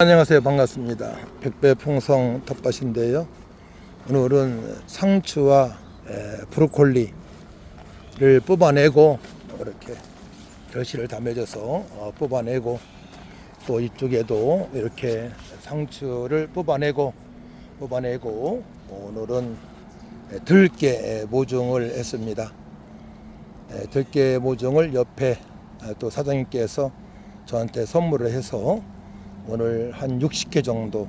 안녕하세요. 반갑습니다. 백배풍성 텃밭인데요. 오늘은 상추와 에, 브로콜리를 뽑아내고 이렇게 결실을 다 맺어서 어, 뽑아내고 또 이쪽에도 이렇게 상추를 뽑아내고 뽑아내고 오늘은 에, 들깨 모종을 했습니다. 에, 들깨 모종을 옆에 에, 또 사장님께서 저한테 선물을 해서 오늘 한 60개 정도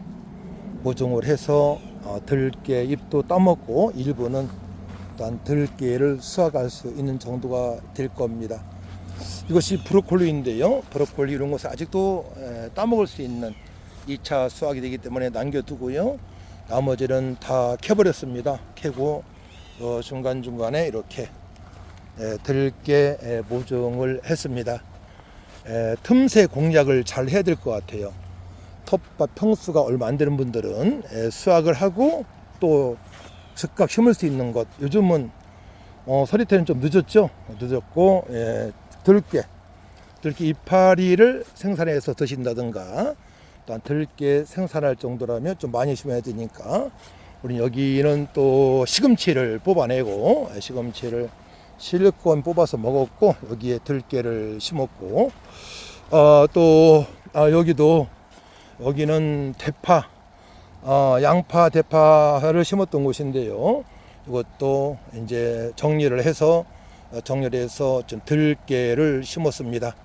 모종을 해서 어, 들깨 잎도 따먹고 일부는 또한 들깨를 수확할 수 있는 정도가 될 겁니다. 이것이 브로콜리인데요. 브로콜리 이런 것을 아직도 에, 따먹을 수 있는 2차 수확이 되기 때문에 남겨두고요. 나머지는 다 캐버렸습니다. 캐고 어, 중간중간에 이렇게 에, 들깨 에, 모종을 했습니다. 에, 틈새 공략을 잘 해야 될 것 같아요. 텃밭 평수가 얼마 안 되는 분들은 에, 수확을 하고 또 즉각 심을 수 있는 것. 요즘은 어, 서리태는 좀 늦었죠. 늦었고 에, 들깨, 들깨 이파리를 생산해서 드신다든가 또한 들깨 생산할 정도라면 좀 많이 심어야 되니까 우리 여기는 또 시금치를 뽑아내고 에, 시금치를 실컷 뽑아서 먹었고 여기에 들깨를 심었고 어, 또 아, 여기도 여기는 대파 어, 양파 대파를 심었던 곳인데요. 이것도 이제 정리를 해서 어, 정리를 해서 좀 들깨를 심었습니다.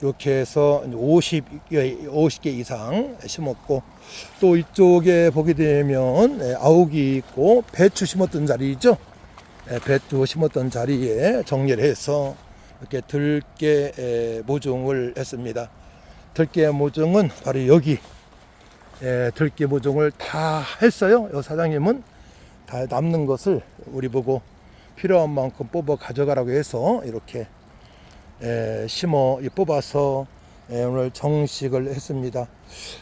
이렇게 해서 50개, 50개 이상 심었고 또 이쪽에 보게 되면 예, 아욱이 있고 배추 심었던 자리죠? 예, 배추 심었던 자리에 정리를 해서 이렇게 들깨 에, 모종을 했습니다. 들깨 모종은 바로 여기 에, 들깨 모종을 다 했어요. 여 사장님은 다 남는 것을 우리 보고 필요한 만큼 뽑아 가져가라고 해서 이렇게 에, 심어 이 뽑아서 에, 오늘 정식을 했습니다.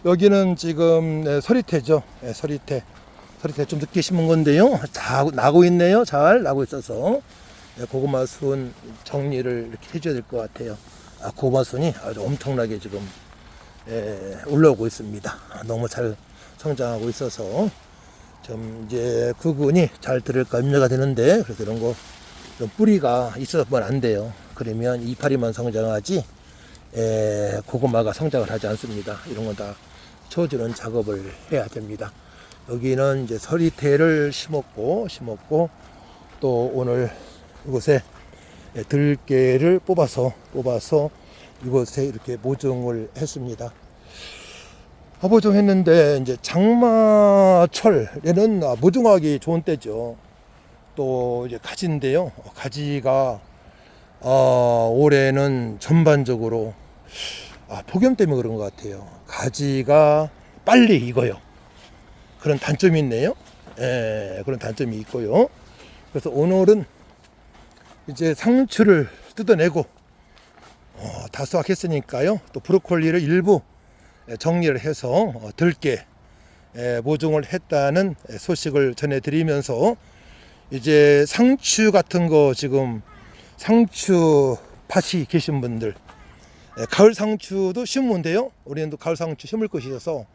여기는 지금 에, 서리태죠. 에, 서리태. 서리태 좀 늦게 심은 건데요. 다 나고 있네요. 잘 나고 있어서 네, 고구마 순 정리를 이렇게 해줘야 될 것 같아요. 아, 고구마 순이 아주 엄청나게 지금 에, 올라오고 있습니다. 아, 너무 잘 성장하고 있어서 좀 이제 구근이 잘 들을까 염려가 되는데 그래서 이런 거 좀 뿌리가 있어서만 안 돼요. 그러면 이파리만 성장하지 에, 고구마가 성장을 하지 않습니다. 이런 건 다 쳐주는 작업을 해야 됩니다. 여기는 이제 서리태를 심었고 심었고 또 오늘 이곳에 들깨를 뽑아서 뽑아서 이곳에 이렇게 모종을 했습니다. 아, 모종했는데 이제 장마철에는 아, 모종하기 좋은 때죠. 또 이제 가지인데요. 가지가 아, 올해는 전반적으로 아, 폭염 때문에 그런 것 같아요. 가지가 빨리 익어요. 그런 단점이 있네요. 예, 그런 단점이 있고요. 그래서 오늘은 이제 상추를 뜯어내고 어, 다 수확했으니까요. 또 브로콜리를 일부 정리를 해서 어, 들깨 에, 모종을 했다는 소식을 전해드리면서 이제 상추 같은 거 지금 상추 밭이 계신 분들 에, 가을 상추도 심으면 돼요. 우리는 또 가을 상추 심을 것이어서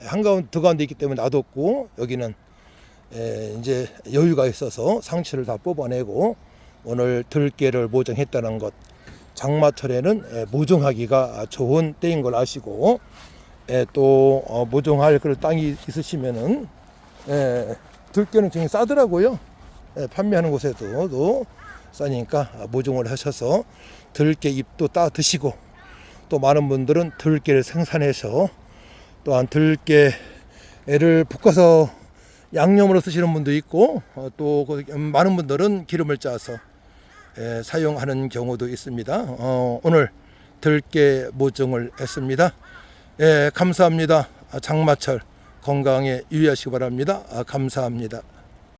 한가운데 더 가운데 있기 때문에 놔뒀고 여기는 에, 이제 여유가 있어서 상추를 다 뽑아내고 오늘 들깨를 모종했다는 것 장마철에는 에, 모종하기가 좋은 때인 걸 아시고 에, 또 어, 모종할 그런 땅이 있으시면은 에, 들깨는 굉장히 싸더라고요. 에, 판매하는 곳에도 도 싸니까 모종을 하셔서 들깨 잎도 따 드시고 또 많은 분들은 들깨를 생산해서 또한 들깨를 볶아서 양념으로 쓰시는 분도 있고 어, 또 그, 음, 많은 분들은 기름을 짜서 에, 사용하는 경우도 있습니다. 어, 오늘 들깨 모종을 했습니다. 예, 감사합니다. 아, 장마철 건강에 유의하시기 바랍니다. 아, 감사합니다.